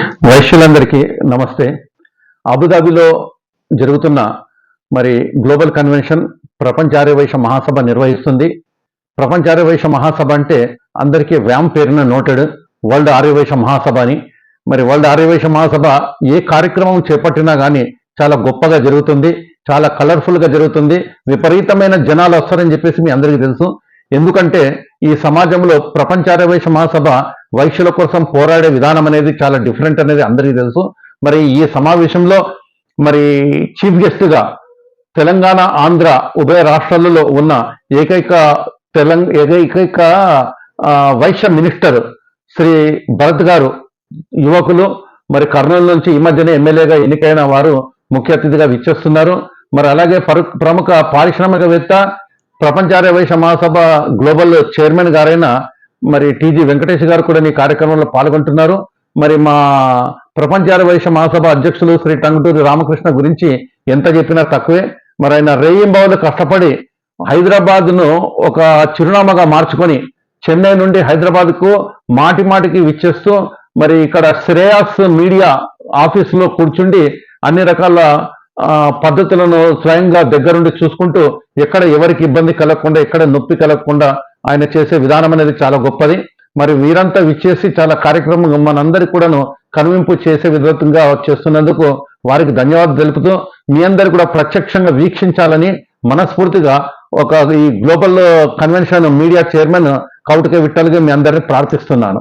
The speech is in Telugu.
వైశ్యులందరికీ నమస్తే. అబుదాబిలో జరుగుతున్న మరి గ్లోబల్ కన్వెన్షన్ ప్రపంచార్యవైశ్య మహాసభ నిర్వహిస్తుంది. ప్రపంచార్యవైశ్య మహాసభ అంటే అందరికీ వ్యామ్ పేరున నోటెడ్ వరల్డ్ ఆర్యవైశ్య మహాసభ అని. మరి వరల్డ్ ఆర్యవైశ్య మహాసభ ఏ కార్యక్రమం చేపట్టినా కానీ చాలా గొప్పగా జరుగుతుంది చాలా కలర్ఫుల్గా జరుగుతుంది విపరీతమైన జనాలు వస్తారని చెప్పేసి మీ అందరికీ తెలుసు. ఎందుకంటే ఈ సమాజంలో ప్రపంచారవేశ మహాసభ వైశ్యుల కోసం పోరాడే విధానం అనేది చాలా డిఫరెంట్ అనేది అందరికీ తెలుసు. మరి ఈ సమావేశంలో మరి చీఫ్ గెస్ట్గా తెలంగాణ ఆంధ్ర ఉభయ రాష్ట్రాలలో ఉన్న ఏకైక తెలంగ ఏకైక వైశ్య మినిస్టర్ శ్రీ భరత్ గారు యువకులు మరి కర్నూలు నుంచి ఈ మధ్యనే ఎమ్మెల్యేగా ఎన్నికైన వారు ముఖ్య అతిథిగా విచ్చేస్తున్నారు. మరి అలాగే పరు- ప్రముఖ పారిశ్రామికవేత్త ప్రపంచార్య వైశ్య మహాసభ గ్లోబల్ చైర్మన్ గారైన మరి టీజీ వెంకటేష్ గారు కూడా ఈ కార్యక్రమంలో పాల్గొంటున్నారు. మరి మా ప్రపంచార్య వైశ్య మహాసభ అధ్యక్షులు శ్రీ టంగుటూరి రామకృష్ణ గురించి ఎంత చెప్పినా తక్కువే. మరి ఆయన రేయింబావులు కష్టపడి హైదరాబాద్ను ఒక చిరునామాగా మార్చుకొని చెన్నై నుండి హైదరాబాద్కు మాటి మాటికి విచ్చేస్తూ మరి ఇక్కడ శ్రేయాస్ మీడియా ఆఫీసులో కూర్చుండి అన్ని రకాల పద్ధతులను స్వయంగా దగ్గరుండి చూసుకుంటూ ఎక్కడ ఎవరికి ఇబ్బంది కలగకుండా ఎక్కడ నొప్పి కలగకుండా ఆయన చేసే విధానం అనేది చాలా గొప్పది. మరి వీరంతా విచ్చేసి చాలా కార్యక్రమం మనందరికి కూడాను కనువింపు చేసే విధంగా చేస్తున్నందుకు వారికి ధన్యవాదాలు తెలుపుతూ మీ అందరు కూడా ప్రత్యక్షంగా వీక్షించాలని మనస్ఫూర్తిగా ఒక ఈ global convention media chairman Koutika విట్టలుగా మీ అందరిని ప్రార్థిస్తున్నాను.